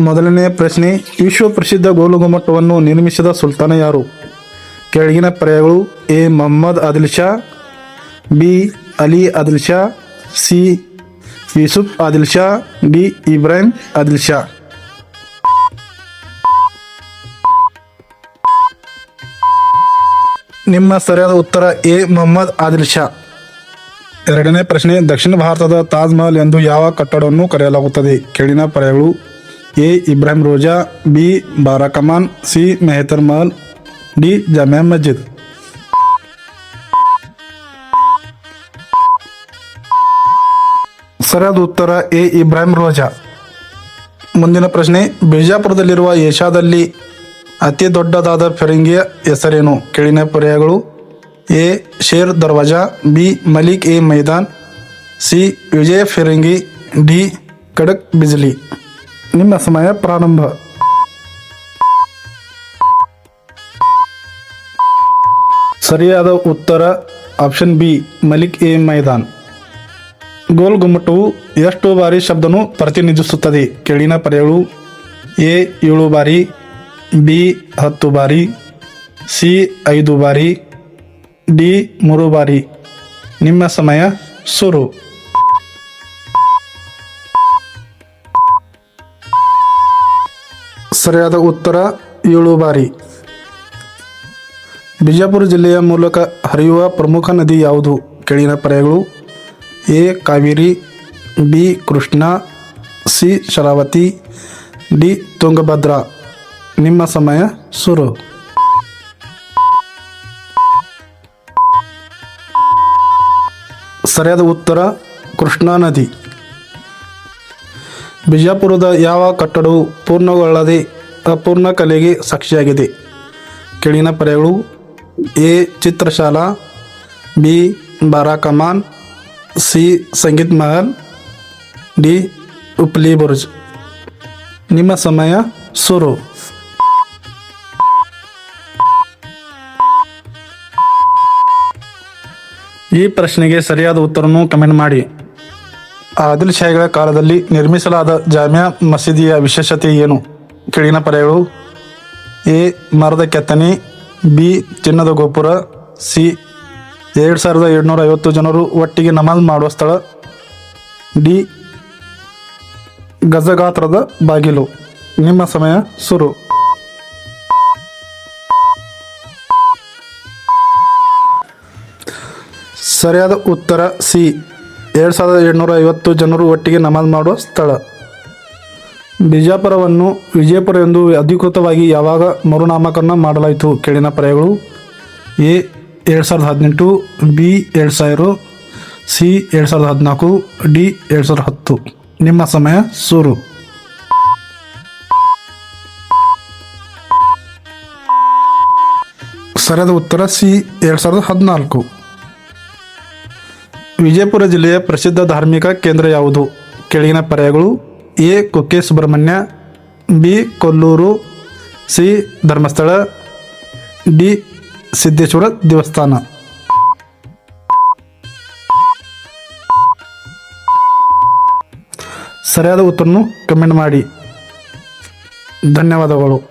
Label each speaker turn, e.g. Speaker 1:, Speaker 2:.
Speaker 1: ಮೊದಲನೇ ಪ್ರಶ್ನೆ, ವಿಶ್ವ ಪ್ರಸಿದ್ಧ ಗೋಲುಗುಮ್ಮಟವನ್ನು ನಿರ್ಮಿಸಿದ ಸುಲ್ತಾನ ಯಾರು? ಕೆಳಗಿನ ಪರ್ಯಾಯಗಳು, A. Mohammed Adil Shah, B. Ali Adil Shah, C. Yusuf Adil Shah, D. Ibrahim Adil Shah. ನಿಮ್ಮ ಸರಿಯಾದ ಉತ್ತರ, ಎ. ಮೊಹಮ್ಮದ್ ಆದಿಲ್ ಶಾ. ಎರಡನೇ ಪ್ರಶ್ನೆ, ದಕ್ಷಿಣ ಭಾರತದ ತಾಜ್ ಮಹಲ್ ಎಂದು ಯಾವ ಕಟ್ಟಡವನ್ನು ಕರೆಯಲಾಗುತ್ತದೆ? ಕೆಳಗಿನ ಪರ್ಯಾಯಗಳು A Ibrahim Roza, B Barakaman C Mehtar Mahal, D Jamia Masjid. ಸರಿಯಾದ ಉತ್ತರ ಎ ಇಬ್ರಾಹಿಂ ರೋಜಾ. ಮುಂದಿನ ಪ್ರಶ್ನೆ, ಬಿಜಾಪುರದಲ್ಲಿರುವ ಏಷ್ಯಾದಲ್ಲಿ ಅತಿ ದೊಡ್ಡದಾದ ಫಿರಂಗಿಯ ಹೆಸರೇನು? ಕೆಳಿನ ಪರ್ಯಾಯಗಳು, A Sher Darwaza, B Malik e Maidan, C Vijaya Firangi, D Kadak Bijli. ನಿಮ್ಮ ಸಮಯ ಪ್ರಾರಂಭ. ಸರಿಯಾದ ಉತ್ತರ ಆಪ್ಷನ್ ಬಿ, ಮಲಿಕ್ ಎ ಮೈದಾನ್. ಗೋಲ್ ಗುಮ್ಮಟವು ಎಷ್ಟು ಬಾರಿ ಶಬ್ದನು ಪ್ರತಿನಿಧಿಸುತ್ತದೆ? ಕೆಳಿನ ಪರ್ಯಾಯಗಳು ಎ, ಏಳು ಬಾರಿ, ಬಿ, ಹತ್ತು ಬಾರಿ, ಸಿ, ಐದು ಬಾರಿ, ಡಿ, ಮೂರು ಬಾರಿ. ನಿಮ್ಮ ಸಮಯ ಶುರು. ಸರಿಯಾದ ಉತ್ತರ ಏಳು ಬಾರಿ. ಬಿಜಾಪುರ ಜಿಲ್ಲೆಯ ಮೂಲಕ ಹರಿಯುವ ಪ್ರಮುಖ ನದಿ ಯಾವುದು? ಕೆಳಗಿನ ಪರ್ಯಗಳು A, Kaveri, B, Krishna, C, Sharavati, D, Tungabhadra. ನಿಮ್ಮ ಸಮಯ ಶುರು. ಸರಿಯಾದ ಉತ್ತರ ಕೃಷ್ಣಾ ನದಿ. ಬಿಜಾಪುರದ ಯಾವ ಕಟ್ಟಡವು ಪೂರ್ಣಗೊಳ್ಳದೆ ಅಪೂರ್ಣ ಕಲೆಗೆ ಸಾಕ್ಷಿಯಾಗಿದೆ. ಕೆಳಗಿನ ಪರೆಗಳು A Chitrashala, B Bara Kaman C Sangeet Mahal, D Upli Burj. ನಿಮ್ಮ ಸಮಯ ಶುರು. ಈ ಪ್ರಶ್ನೆಗೆ ಸರಿಯಾದ ಉತ್ತರವನ್ನು ಕಮೆಂಟ್ ಮಾಡಿ. ಆದಿಲ್ ಶಾಹಿಗಳ ಕಾಲದಲ್ಲಿ ನಿರ್ಮಿಸಲಾದ ಜಾಮಿಯಾ ಮಸೀದಿಯ ವಿಶೇಷತೆ ಏನು? ಕೆಳಗಿನ ಪರ್ಯಾಯಗಳು ಎ, ಮರದ ಕೆತ್ತನೆ, ಬಿ, ಚಿನ್ನದ ಗೋಪುರ, ಸಿ, ಎರಡು ಸಾವಿರದ ಏಳ್ನೂರ ಐವತ್ತು ಜನರು ಒಟ್ಟಿಗೆ ನಮಾಜ್ ಮಾಡುವ ಸ್ಥಳ, ಡಿ, ಗಜಗಾತ್ರದ ಬಾಗಿಲು. ನಿಮ್ಮ ಸಮಯ ಶುರು. ಸರಿಯಾದ ಉತ್ತರ ಸಿ. ಎರಡು ಸಾವಿರದ ಏಳ್ನೂರ ಐವತ್ತು ಜನರು ಒಟ್ಟಿಗೆ ನಮಾಜ್ ಮಾಡುವ ಸ್ಥಳ. ಬಿಜಾಪುರವನ್ನು ವಿಜಯಪುರ ಎಂದು ಅಧಿಕೃತವಾಗಿ ಯಾವಾಗ ಮರುನಾಮಕರಣ ಮಾಡಲಾಯಿತು ಕೆಳಿನ ಪರ್ಯಾಯಗಳು ಎ, ಎರಡು ಸಾವಿರದ ಹದಿನೆಂಟು, ಬಿ, ಎರಡು ಸಾವಿರ, ಸಿ, ಎರಡು ಸಾವಿರದ ಹದಿನಾಲ್ಕು, ಡಿ, ಎರಡು ಸಾವಿರದ ಹತ್ತು. ನಿಮ್ಮ ಸಮಯ ಸೂರು. ಸರಿಯಾದ ಉತ್ತರ ಸಿ, ಎರಡು ಸಾವಿರದ ಹದಿನಾಲ್ಕು. ವಿಜಯಪುರ ಜಿಲ್ಲೆಯ ಪ್ರಸಿದ್ಧ ಧಾರ್ಮಿಕ ಕೇಂದ್ರ ಯಾವುದು? ಕೆಳಗಿನ ಪರ್ಯಾಯಗಳು A Kukke Subrahmanya B Kollur, C Dharmasthala, D Siddeshwara ದೇವಸ್ಥಾನ. ಸರಿಯಾದ ಉತ್ತರವನ್ನು ಕಮೆಂಟ್ ಮಾಡಿ. ಧನ್ಯವಾದಗಳು.